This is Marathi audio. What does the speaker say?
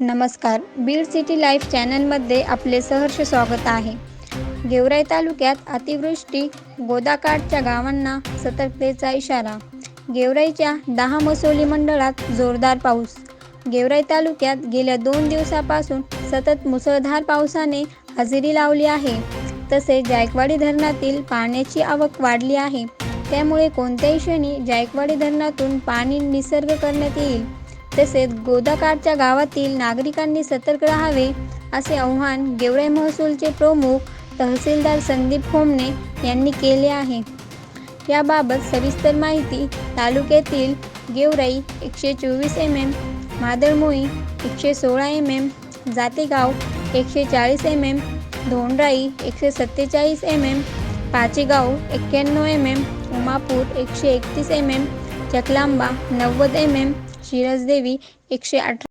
नमस्कार. बीड सिटी लाईफ चॅनलमध्ये आपले सहर्ष स्वागत आहे. गेवराई तालुक्यात अतिवृष्टी गोदाकाठच्या गावांना सतर्कतेचा इशारा. गेवराईच्या दहा मसोली मंडळात जोरदार पाऊस. गेवराई तालुक्यात गेल्या दोन दिवसापासून सतत मुसळधार पावसाने हजेरी लावली आहे. तसेच जायकवाडी धरणातील पाण्याची आवक वाढली आहे. त्यामुळे कोणत्याही क्षणी जायकवाडी धरणातून पाणी निसर्ग करण्यात येईल. तसेच गोदाकाठच्या गावातील नागरिकांनी सतर्क राहावे असे आव्हान गेवराई महसूलचे प्रमुख तहसीलदार संदीप खोमणे यांनी केले आहे. याबाबत सविस्तर माहिती तालुक्यातील गेवराई एकशे चोवीस एम एम मादळमोई एकशे सोळा एम एम जातेगाव एकशे चाळीस एम एम धोंडराई एकशे सत्तेचाळीस एम एम पाचेगाव एक्क्याण्णव एम एम उमापूर एकशे एकतीस एम एम चकलांबा नव्वद एम एम शिरसदेवी एकशे अठरा